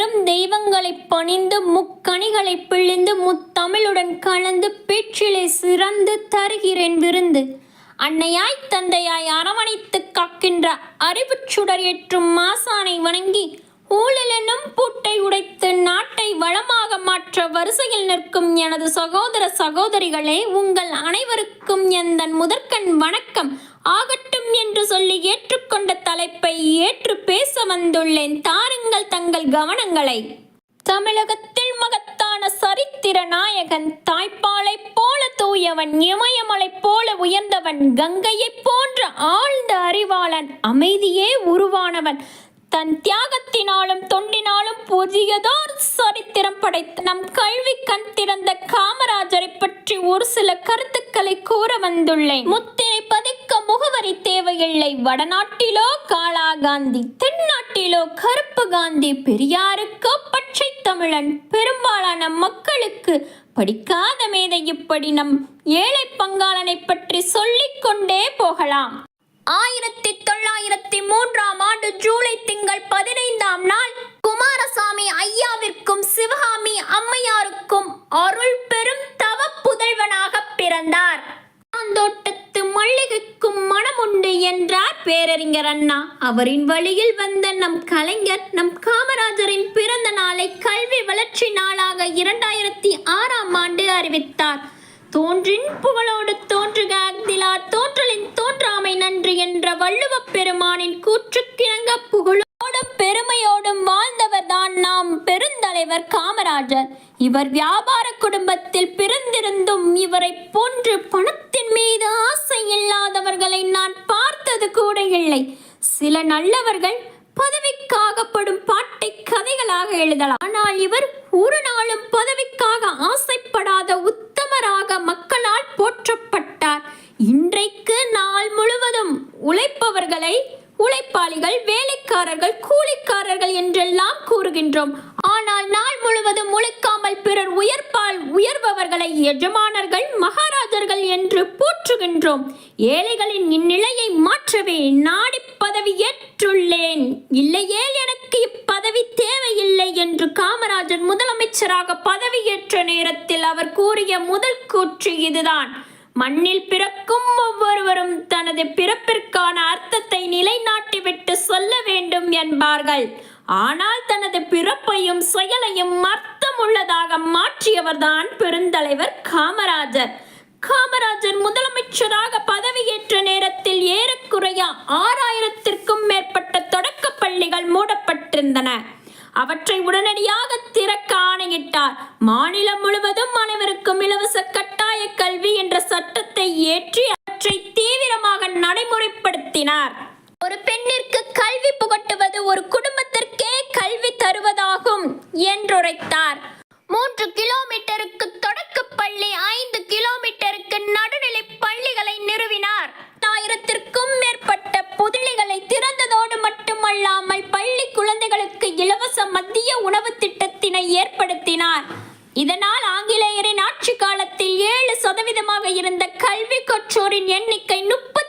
பெரும் தெய்வங்களை பணிந்து முக்கணிகளை பிழிந்து முத்தமிழுடன் கலந்து பேச்சிலே சிறந்து தருகிறேன் விருந்து. அன்னையாய் தந்தையாய் அரவணைத்து காக்கின்ற அறிவு சுடர் ஏற்றும் மாசானை வணங்கி ஊழலெனும் பூட்டை உடைத்து நாட்டை வளமாக மாற்ற வரிசையில் நிற்கும் எனது சகோதர சகோதரிகளே உங்கள் அனைவருக்கும் எந்தன் முதற்கண் வணக்கம். ஆகட்டும் என்று சொல்லி ஏற்றுக்கொண்ட தலைப்பை ஏற்று பேச வந்துள்ளேன். தாருங்கள் தங்கள் கவனங்களை. தமிழகத்தில் மகத்தான சரித்திர நாயகன் தாய்ப்பாலை போல தூயவன் இமயமலை போல உயர்ந்தவன் கங்கையைப் போன்ற ஆழ்ந்த அறிவாளன் அமைதியே உருவானவன் தன் தியாகத்தினாலும் தொண்டினாலும் புதியதோர் சரித்திரம் படைத்த நம் கல்வி கண் திறந்த காமராஜரை பற்றி ஒரு சில கருத்துக்களை கூற வந்துள்ளேன். முத்திரை பதிக்க முகவரி தேவையில்லை. வடநாட்டிலோ காளா காந்தி தென்னாட்டிலோ கருப்பு காந்தி பெரியாருக்கோ பச்சை தமிழன். பெரும்பாலான மக்களுக்கு படிக்காத மேதை இப்படி நம் ஏழை பங்காளனை பற்றி சொல்லிக் கொண்டே போகலாம். ஆயிரத்தி தொள்ளாயிரத்தி மூன்றாம் ஆண்டு இல்லை என்றார் பேரறிஞர் அண்ணா. அவரின் வழியில் வந்த நம் கலைஞர் நம் காமராஜரின் பிறந்த நாளை கல்வி வளர்ச்சி நாளாக இரண்டாயிரத்தி ஆறாம் ஆண்டு அறிவித்தார். தோன்றின் புகழோடு தோன்றுக அக்திலா தோற்றலின் தோன்றாமை நன்று என்ற வள்ளுவப் பெருமானின் கூற்றுக்கிணங்க புகழோடும் பெருமையோடும் வாழ்ந்தவர் தான் நாம் பெருந்தலைவர் காமராஜர். இவர் வியாபார குடும்பத்தில் பிறந்திருந்தும் இவரை போன்று பணத்தின் இல்லை சில நல்லவர்கள் பதவிக்காகப்படும் பாட்டை கதைகளாக எழுதலாம். ஆனால் இவர் ஒரு நாளும் பதவிக்காக ஆசைப்படாத உத்தமராக மக்களால் போற்றப்பட்டார். இன்றைக்கு நாள் முழுவதும் உழைப்பவர்களை உழைப்பாளிகள் வேலைக்காரர்கள் கூலிக்காரர்கள் என்றெல்லாம் கூறுகின்றோம். ஆனால் நாள் முழுவதும் முழுக்காமல் பிறர் உயர்ப்பால் உயர்பவர்களை எஜமானர்கள் மகாராஜர்கள் என்று போற்றுகின்றோம். ஏழைகளின் இந்நிலையை மாற்றவே நாடி பதவி ஏற்றுள்ளேன் இல்லையேல் எனக்கு இப்பதவி தேவையில்லை என்று காமராஜர் முதலமைச்சராக பதவியேற்ற நேரத்தில் அவர் கூறிய முதல் கூற்று இதுதான். மண்ணில் பிறக்கும் ஒவ்வொருவரும் தனது பிறப்பிற்கான அர்த்தத்தை நிலைநாட்டிவிட்டு சொல்ல வேண்டும் என்பார்கள். ஆனால் தனது பிறப்பையும் செயலையும் அர்த்தமுள்ளதாக மாற்றியவர்தான் பெருந்தலைவர் காமராஜர். காமராஜர் முதலமைச்சராக பதவியேற்ற நேரத்தில் ஏறக்குறைய ஆறாயிரத்திற்கும் மேற்பட்ட தொடக்கப் பள்ளிகள் மூடப்பட்டிருந்தன. அவற்றை உடனடியாக திறக்க ஆணையிட்டார். மாநிலம் முழுவதும் அனைவருக்கும் இலவச கட்டாய கல்வி என்ற சட்டத்தை ஏற்றி அவற்றை தீவிரமாக நடைமுறைப்படுத்தினார். ஒரு பெண்ணிற்கு கல்வி புகட்டுவது ஒரு குடும்ப என்றுரைத்தார். மூன்று கிலோமீட்டருக்கு தொடக்கப் பள்ளி ஐந்து கிலோமீட்டருக்கு நடுநிலை பள்ளிகளை நிறுவினார். ஆயிரத்திற்கும் மேற்பட்ட புதளிகளை திறந்ததோடு மட்டுமல்லாமல் பள்ளி குழந்தைகளுக்கு இலவச மத்திய உணவு திட்டத்தினை ஏற்படுத்தினார். இதனால் ஆங்கிலேயரின் ஆட்சி காலத்தில் ஏழு சதவீதமாக இருந்த கல்வி கற்றோரின் எண்ணிக்கை முப்பது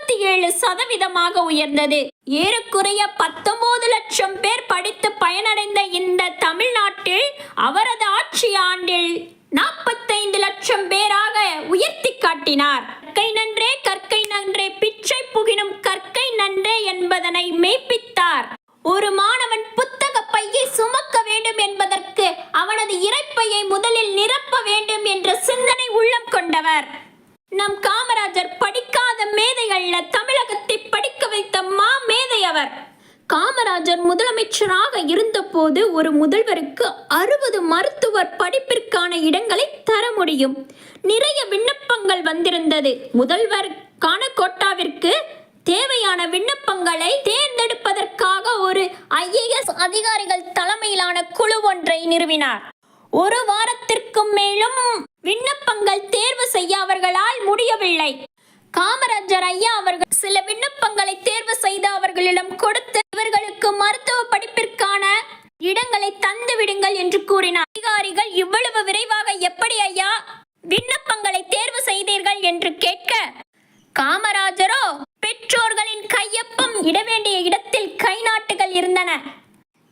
ஏழு சதவீதமாக உயர்ந்தது. ஏறக்குறைய பத்தொன்பது லட்சம் பேர் படித்து பயனடைந்த இந்த தமிழ்நாட்டில் அவரது ஆட்சி ஆண்டில் நாற்பத்தைந்து லட்சம் பேராக உயர்த்தி காட்டினார். கற்கை நன்றே கற்கை நன்றே பிச்சை புகினும் கற்கை நன்றே என்பதனை மெய்ப்பித்தார். ஒரு மாணவன் புத்தக பையை சுமக்க வேண்டும் என்பதற்கு அவனது இறைப்பையை முதலில் நிரப்ப வேண்டும் என்ற சிந்தனை உள்ளம் கொண்டவர். நம் காமராஜர் படிக்க மேதைகள்ல தமிழகத்தை படிக்க வைத்த மா மேதை அவர். காமராஜர் முதலமைச்சராக இருந்தபோது ஒரு முதல்வருக்கு அறுபது மருத்துவர் படிப்பிற்கான இடங்களை தர முடியும். நிறைய விண்ணப்பங்கள் வந்திருந்தது. முதல்வருக்கான கோட்டாவிற்கு தேவையான விண்ணப்பங்களை தேர்ந்தெடுப்பதற்காக ஒரு ஐஏஎஸ் அதிகாரிகள் தலைமையிலான குழு ஒன்றை நிறுவினார். ஒரு வாரத்திற்கும் மேலும் விண்ணப்பங்கள் தேர்வு செய்ய அவர்களால் முடியவில்லை. காமராஜர் ஐயா அவர்கள் சில விண்ணப்பங்களை தேர்வு செய்து அவர்களிடம் கொடுத்து இவர்களுக்கு மருத்துவ படிப்பிற்கான இடங்களை தந்து விடுங்கள் என்று கூறினார். அதிகாரிகள் இவ்வளவு விரைவாக எப்படி ஐயா விண்ணப்பங்களை தேர்வு செய்தீர்கள் என்று கேட்க காமராஜரோ பெற்றோர்களின் கையொப்பம் இட வேண்டிய இடத்தில் கை நாட்டுகள் இருந்தன.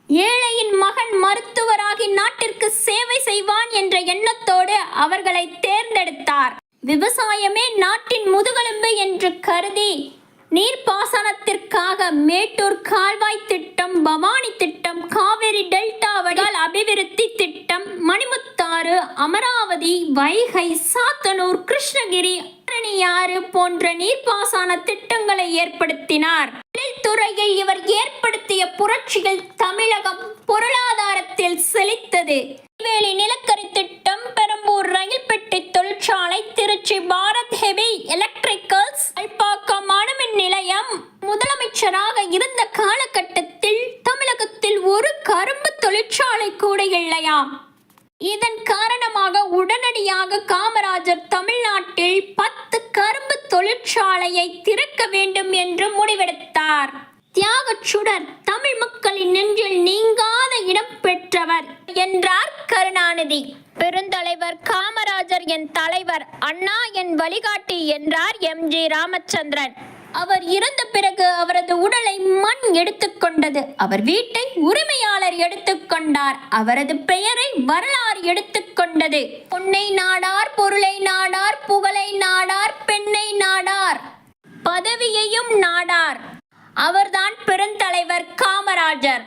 ஏழையின் மகன் மருத்துவராகி நாட்டிற்கு சேவை செய்வான் என்ற எண்ணத்தோடு அவர்களை தேர்ந்தெடுத்தார். விவசாயமே நாட்டின் முதுகெலும்பு என்று கருதி நீர்ப்பாசனத்திற்காக மேட்டூர் கால்வாய் திட்டம் பவானி திட்டம் காவிரி டெல்டா வடிகால் அபிவிருத்தி திட்டம் மணிமுத்தாறு அமராவதி வைகை சாத்தனூர் கிருஷ்ணகிரி ஆறு போன்ற நீர்ப்பாசன திட்டங்களை ஏற்படுத்தினார். தொழில்துறையில் இவர் ஏற்படுத்திய புரட்சிகள் தமிழகம் பொருளாதாரத்தில் செழித்தது. வேலி நிலக்கரி திட்டம் திருச்சி பாரத் ஹெவி எலக்ட்ரிக்கல்ஸ் அல்பாக்கம் அணுமின் நிலையம். முதலமைச்சராக இருந்த காலகட்டத்தில் தமிழகத்தில் ஒரு கரும்பு தொழிற்சாலை கூட இல்லையாம் இதன் காரணமாக உடனடியாக காமராஜர் தமிழ்நாட்டில் பத்து கரும்பு தொழிற்சாலையை திறக்க வேண்டும் என்று முடிவெடுத்தார். தியாகச்சுடர் தமிழ் மக்களின் நெஞ்சில் நீங்காத இடம் பெற்றவர் என்றார் கருணாநிதி. பெருந்தலைவர் காம காமராஜர் என் தலைவர் அண்ணா என் வழிகாட்டி என்றார் எம். ஜி. ராமச்சந்திரன். அவர் இறந்த பிறகு அவரது உடலை மண் எடுத்துக்கொண்டது அவர் வீட்டை உரிமையாளர் எடுத்துக்கொண்டார் அவரது பெயரை வரலாறு எடுத்துக்கொண்டது பொன்னை நாடார் பொருளை நாடார் புகழை நாடார் பெண்ணை நாடார் பதவியையும் நாடார். அவர்தான் பெருந்தலைவர் காமராஜர்.